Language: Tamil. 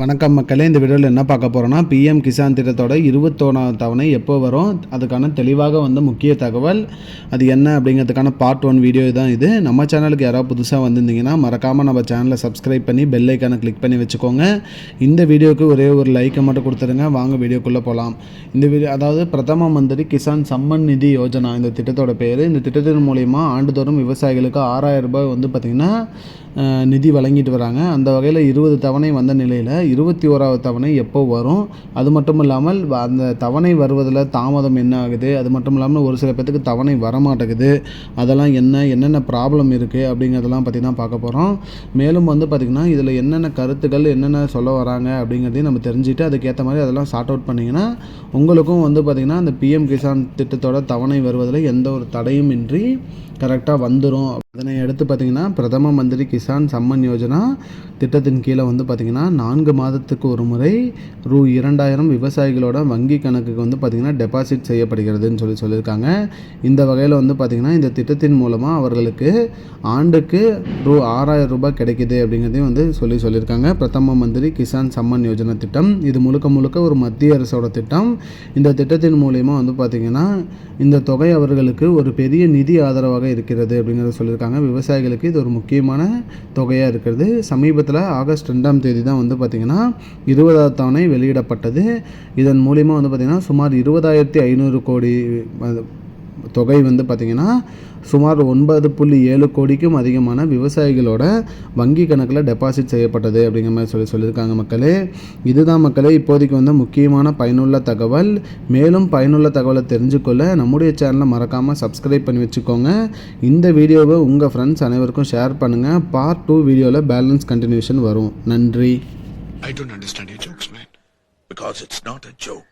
வணக்கம் மக்களே இந்த வீடியோவில் என்ன பார்க்க போகிறோன்னா பிஎம் கிசான் திட்டத்தோட இருபத்தோணாவது தவணை எப்போ வரும்? அதுக்கான தெளிவாக வந்து முக்கிய தகவல். அது என்ன அப்படிங்கிறதுக்கான பார்ட் ஒன் வீடியோ தான் இது. நம்ம சேனலுக்கு யாராவது புதுசாக வந்திருந்தீங்கன்னா மறக்காமல் நம்ம சேனலை சப்ஸ்கிரைப் பண்ணி பெல் ஐக்கானை கிளிக் பண்ணி வச்சுக்கோங்க. இந்த வீடியோவுக்கு ஒரே ஒரு லைக்கை மட்டும் கொடுத்துருங்க வாங்க வீடியோக்குள்ளே போகலாம் இந்த வீடியோ அதாவது பிரதம மந்திரி கிசான் சம்மன் நிதி யோஜனா இந்த திட்டத்தோட பேர். இந்த திட்டத்தின் மூலிமா ஆண்டுதோறும் விவசாயிகளுக்கு ஆறாயிரம் ரூபாய் வந்து பார்த்திங்கன்னா நிதி வழங்கிட்டு வராங்க. அந்த வகையில் இருபது தவணை வந்த நிலையில் இருபத்தி ஓராவது தவணை எப்போ வரும்? அது மட்டும் இல்லாமல் அந்த தவணை வருவதில் தாமதம் என்ன ஆகுது? அது மட்டும் இல்லாமல் ஒரு சில பேர்த்துக்கு தவணை வரமாட்டேங்குது. அதெல்லாம் என்ன என்னென்ன ப்ராப்ளம் இருக்குது அப்படிங்கிறதெல்லாம் பற்றி தான் பார்க்க போகிறோம் மேலும் வந்து பார்த்திங்கன்னா இதில் என்னென்ன கருத்துக்கள் என்னென்ன சொல்ல வராங்க அப்படிங்கிறதையும் நம்ம தெரிஞ்சுட்டு அதுக்கேற்ற மாதிரி அதெல்லாம் சார்ட் அவுட் பண்ணிங்கன்னா உங்களுக்கும் வந்து பார்த்திங்கன்னா அந்த பிஎம் கிசான் திட்டத்தோட தவணை வருவதில் எந்த ஒரு தடையும் இன்றி கரெக்டாக வந்துடும் அதனை அடுத்து பார்த்திங்கன்னா பிரதம மந்திரி கிசான் சம்மன் யோஜனா திட்டத்தின் கீழே வந்து பார்த்திங்கன்னா நான்கு மாதத்துக்கு ஒரு முறை ரூ இரண்டாயிரம் விவசாயிகளோட வங்கி கணக்குக்கு வந்து பார்த்திங்கன்னா டெபாசிட் செய்யப்படுகிறதுன்னு சொல்லி சொல்லியிருக்காங்க. இந்த வகையில் வந்து பார்த்திங்கன்னா இந்த திட்டத்தின் மூலமாக அவர்களுக்கு ஆண்டுக்கு ரூ ஆறாயிரம் ரூபாய் கிடைக்குது அப்படிங்கிறதையும் வந்து சொல்லி சொல்லியிருக்காங்க. பிரதம மந்திரி கிசான் சம்மன் யோஜனா திட்டம். இது முழுக்க முழுக்க ஒரு மத்திய அரசோட திட்டம். இந்த திட்டத்தின் மூலயமா வந்து பார்த்திங்கன்னா இந்த தொகை அவர்களுக்கு ஒரு பெரிய நிதி ஆதரவாக இருக்கிறது அப்படிங்கிறத சொல்லியிருக்காங்க. விவசாயிகளுக்கு இது ஒரு முக்கியமான தொகையாக இருக்கிறது. சமீபத்தில் ஆகஸ்ட் ரெண்டாம் தேதி தான் வந்து பார்த்திங்கன்னா இருபதாவது தவணை வெளியிடப்பட்டது. இதன் மூலிமா வந்து பார்த்திங்கன்னா சுமார் இருபதாயிரத்தி ஐநூறு கோடி தொகை வந்து பார்த்திங்கன்னா சுமார் ஒன்பது புள்ளி ஏழு கோடிக்கும் அதிகமான விவசாயிகளோட வங்கி கணக்கில் டெபாசிட் செய்யப்பட்டது அப்படிங்கிற மாதிரி சொல்லி சொல்லியிருக்காங்க மக்களே. இதுதான் மக்களே இப்போதைக்கு வந்து முக்கியமான பயனுள்ள தகவல். மேலும் பயனுள்ள தகவலை தெரிஞ்சுக்கொள்ள நம்முடைய சேனலை மறக்காமல் சப்ஸ்கிரைப் பண்ணி வச்சுக்கோங்க. இந்த வீடியோவை உங்கள் ஃப்ரெண்ட்ஸ் அனைவருக்கும் ஷேர் பண்ணுங்கள் பார்ட் டூ வீடியோவில் பேலன்ஸ் கண்டினியூஷன் வரும். நன்றி. I don't understand your jokes, man. Because it's not a joke.